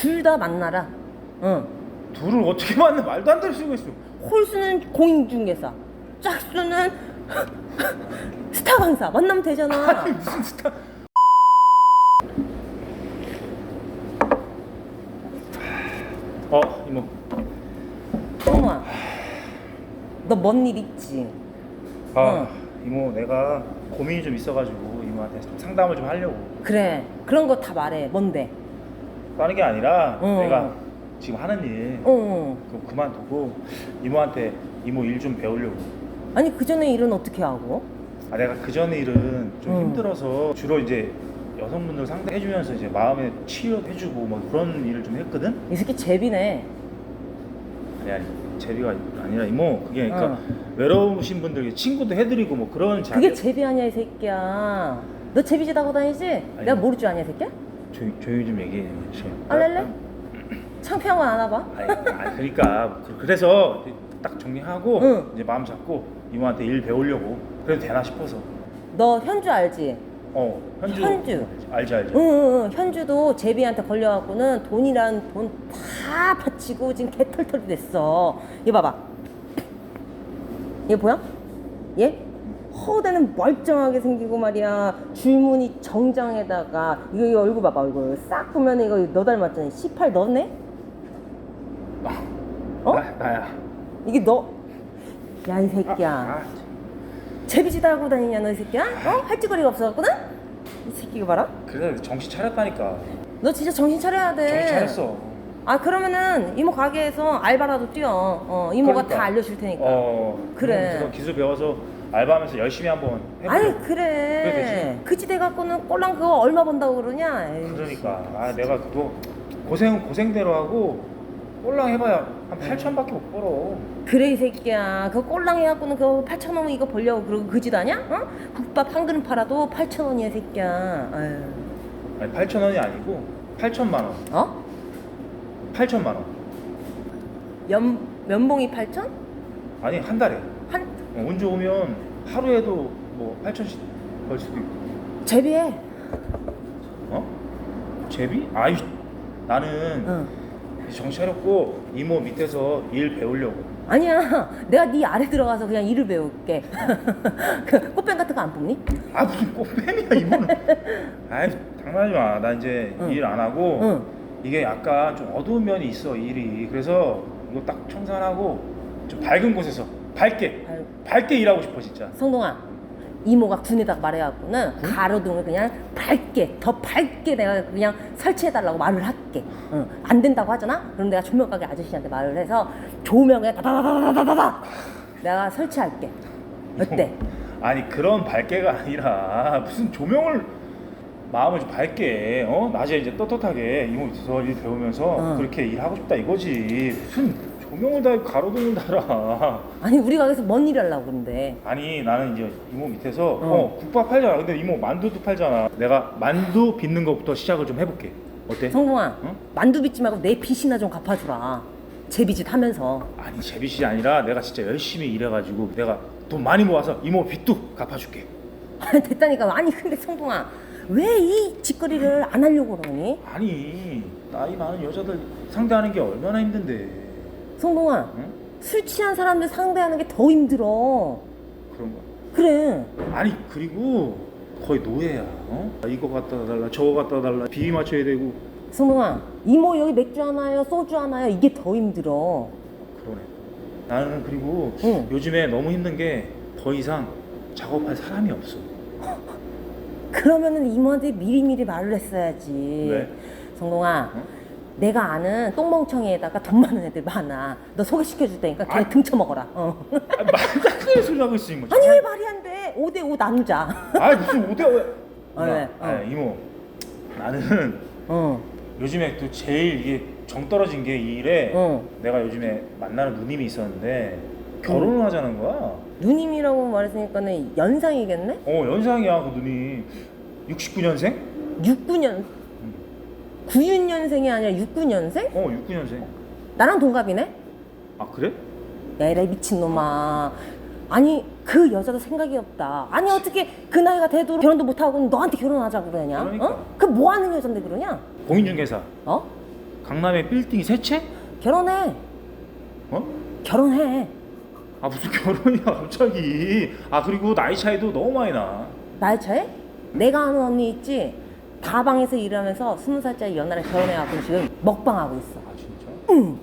둘 다 만나라. 응. 둘을 어떻게 만나 말도 안 되는 수가 있어. 홀수는 공인중개사, 짝수는 스타 강사 만나면 되잖아. 아니 무슨 스타? 어 이모 성우아, 너뭔 일 있지? 아 이모 내가 고민이 좀 있어가지고 이모한테 상담을 좀 하려고 그래, 그런 거 다 말해. 뭔데? 다른 게 아니라 어. 내가 지금 하는 일 어. 그거 그만두고 이모한테 이모 일 좀 배우려고 아니 그 전에 일은 어떻게 하고? 아 내가 그 전에 일은 좀 음. 힘들어서 주로 이제 여성분들 상대해주면서 이제 마음에 치료해주고 뭐 그런 일을 좀 했거든 이 새끼 제비네. 아니 아니 제비가 아니라 이모 그게 그러니까 어. 외로우신 분들 친구도 해드리고 뭐 그런 자리 그게 제비 아니야 이 새끼야. 너 제비짓 하고 다니지? 내가 모를 줄 아냐 이 새끼야? 조용, 조용히 좀 얘기해 지금. 알랄래? 창피한 거안 와봐. 아니, 아니 그러니까 그- 그래서 딱 정리하고 응. 이제 마음 잡고 이모한테 일 배우려고 그래도 되나 싶어서 너 현주 알지? 어 현주 현주. 알지 알지 응, 응, 응. 현주도 제비한테 걸려갖고는 돈이란 돈 다 바치고 지금 개털털이 됐어. 얘 봐봐. 얘 보여? 얘? 허우대는 멀쩡하게 생기고 말이야. 줄무늬 정장에다가 이거, 이거 얼굴 봐봐 얼굴 싹 보면 이거 너 닮았잖아. 18 너네? 어? 나, 나야 이게 너? 야 이 새끼야. 아, 제비짓 하고 다니냐 너 이 새끼야? 어? 할지거리가 없어갖고는? 이 새끼가 봐라. 그래 정신 차렸다니까 너 진짜 정신 차려야 돼. 정신 차렸어 아 그러면은 이모 가게에서 알바라도 뛰어. 어 이모가 그러니까. 다 알려줄 테니까. 어 그래. 그래서 기술 배워서 알바하면서 열심히 한번 해보려 아니 그래. 그지 돼 갖고는 꼴랑 그거 얼마 번다고 그러냐. 에이. 그러니까 아 내가 그거 고생 고생대로 하고 꼴랑 해봐야 한 8천밖에 못 벌어 그래 이 새끼야. 그 꼴랑 해갖고는 그거 8천 원 이거 벌려고 그러고 그짓 아냐? 어? 국밥 한 그릇 팔아도 8천 원이야 이 새끼야. 아유. 아니 8천 원이 아니고 8천만 원 어? 8천만 원연 면봉이 8천? 아니 한 달에 한 어, 운 좋으면 하루에도 뭐 8천씩 벌 수도 있고 제비해. 어? 제비? 아이 나는 응. 정신 차렸고 이모 밑에서 일 배우려고 아니야. 내가 네 아래 들어가서 그냥 일을 배울게. 그 꽃뱀 같은 거 안 뽑니? 아 무슨 꽃뱀이야 이모는 아이 장난하지 마 나 이제 응. 일 안 하고 응. 이게 약간 좀 어두운 면이 있어 일이 그래서 이거 딱 청산하고 좀 밝은 곳에서 밝게 아유, 밝게 일하고 싶어 진짜. 성동아 이모가 군에다가 말해갖고는 가로등을 그냥 밝게 더 밝게 내가 그냥 설치해달라고 말을 할게. 응. 안 된다고 하잖아? 그럼 내가 조명 가게 아저씨한테 말을 해서 조명에 다다다다다다다 내가 설치할게. 어때? 아니 그런 밝게가 아니라 무슨 조명을 마음을 좀 밝게 어? 낮에 이제 떳떳하게 이모 밑에서 일 배우면서 어. 그렇게 일하고 싶다 이거지. 무슨 조명을 다 가로등을 달아 아니 우리 가게에서 뭔 일 하려고 그런데? 아니 나는 이제 이모 밑에서 어, 국밥 팔잖아. 근데 이모 만두도 팔잖아. 내가 만두 빚는 것부터 시작을 좀 해볼게. 어때? 성동아 응? 만두 빚지 말고 내 빚이나 좀 갚아주라. 제 빚짓 하면서. 아니 제빚이 아니라 내가 진짜 열심히 일해가지고 내가 돈 많이 모아서 이모 빚도 갚아줄게. 됐다니까. 아니 근데 성동아 왜 이 짓거리를 안 하려고 그러니? 아니 나이 많은 여자들 상대하는 게 얼마나 힘든데 성동아 응? 술 취한 사람들 상대하는 게 더 힘들어 그런가? 그래 아니 그리고 거의 노예야 어? 이거 갖다 달라 저거 갖다 달라 비위 맞춰야 되고 성동아 이모 여기 맥주 하나요 소주 하나요 이게 더 힘들어 그러네 나는 그리고 응. 요즘에 너무 힘든 게 더 이상 작업할 사람이 없어 그러면은 이모한테 미리미리 말을 했어야지 왜? 성동아 응? 내가 아는 똥멍청이에다가 돈 많은 애들 많아 너 소개시켜 줄 테니까 걔 아. 등쳐먹어라 어. 아, 말도 안 되는 소리 하고 있어 이모 아니 왜 말이 안 돼 5대5 나누자 아 무슨 오대 어, 왜? 어. 아, 이모 나는 어. 요즘에 또 제일 이게 정 떨어진 게 이 일에 어. 내가 요즘에 만나는 누님이 있었는데 결혼을 하자는 거야 누님이라고 말했으니까는 연상이겠네? 어 연상이야 그 누님 69년생? 69년 96년생이 아니라 69년생? 어 69년생 나랑 동갑이네? 아 그래? 야 이래 미친놈아 아니 그 여자도 생각이 없다 아니 어떻게 그 나이가 돼도 결혼도 못하고 너한테 결혼하자고 그러냐? 그러니까. 어? 그 뭐 하는 여잔데 그러냐? 공인중개사 어? 강남에 빌딩이 세 채? 결혼해. 어? 결혼해. 아 무슨 결혼이야 갑자기 아 그리고 나이 차이도 너무 많이 나 나이 차에? 내가 아는 언니 있지? 다방에서 일하면서 스무 살짜리 연하랑 결혼해갖고 지금 먹방하고 있어. 아 진짜? 응.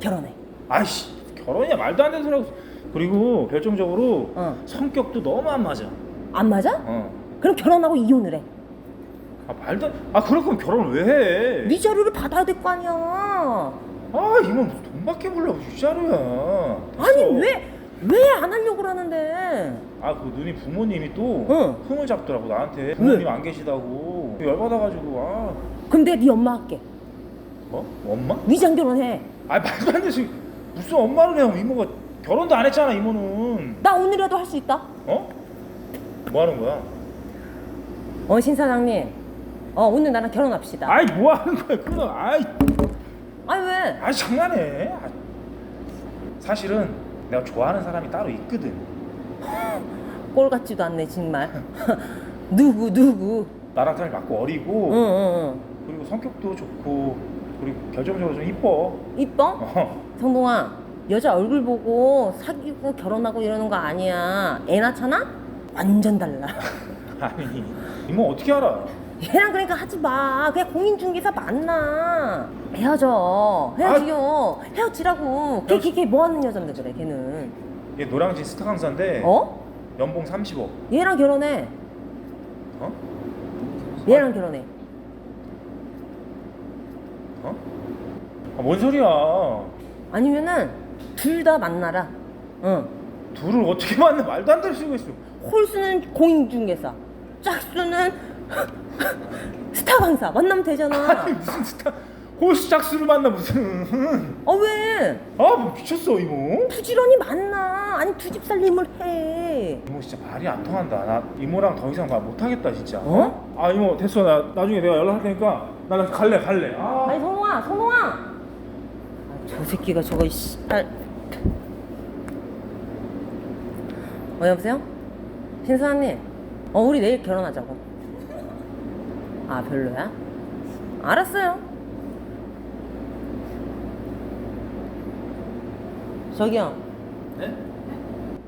결혼해. 아이씨 결혼이야 말도 안 되는 소리 하고 그리고 결정적으로 어. 성격도 너무 안 맞아 안 맞아? 어. 그럼 결혼하고 이혼을 해. 아 말도 안- 아 그럴 거면 결혼을 왜 해? 네 자료를 받아야 될 거 아니야. 아 무슨 돈밖에 몰라고 유자루야 아니 왜 왜 안 하려고 그러는데? 아그 누님 부모님이 또 응. 흠을 잡더라고 나한테 부모님 안 계시다고 열받아가지고 아 그럼 내가 네 엄마 할게. 어? 엄마? 위장 결혼해. 아 말도 안 되지 무슨 엄마를 해 이모가 결혼도 안 했잖아 이모는 나 오늘이라도 할 수 있다. 어? 뭐 하는 거야? 어, 신 사장님. 어, 오늘 나랑 결혼합시다. 아이 뭐 하는 거야 그럼 아이 아니 왜? 아이 장난해 아, 사실은 내가 좋아하는 사람이 따로 있거든 꼴 같지도 않네 정말. 누구 누구? 나랑 잘 맞고 어리고 응, 응, 그리고 성격도 좋고 그리고 결정적으로 좀 이뻐 응. 이뻐? 어. 성동아, 여자 얼굴 보고 사귀고 결혼하고 이러는 거 아니야. 애 낳잖아? 완전 달라. 아니 이모 어떻게 알아? 얘랑 그러니까 하지 마. 그냥 공인중개사 만나. 헤어져. 헤어지요. 헤어지라고. 걔, 걔, 걔뭐 하는 여잔데 그래, 걔는. 얘 노량진 스타 강사인데 어? 연봉 30억 얘랑 결혼해. 어? 얘랑 결혼해. 어? 아, 뭔 소리야 아니면은 둘 다 만나라. 응. 둘을 어떻게 만나 말도 안 되는 수가 있어 홀수는 공인중개사. 짝수는 스타 강사. 만나면 되잖아. 아니 무슨 스타 홀수 짝수를 만나 무슨 어 왜? 아뭐 미쳤어 이모 부지런히 만나. 아니 두 집 살림을 해. 이모 진짜 말이 안 통한다 나 이모랑 더 이상 말 못하겠다 진짜 어? 아 이모 됐어 나 나중에 내가 연락할 테니까 나, 나 갈래 갈래 아 아니 성동아, 성동아. 아, 저 새끼가 저거 씨발. 어 여보세요? 신사님. 어 우리 내일 결혼하자고. 아 별로야? 알았어요. 저기요. 네?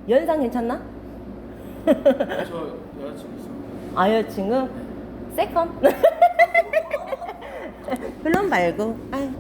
연상 괜찮나? 저 여자친구 있어. 아 여친구? 세컨? 별론 말고. 아유.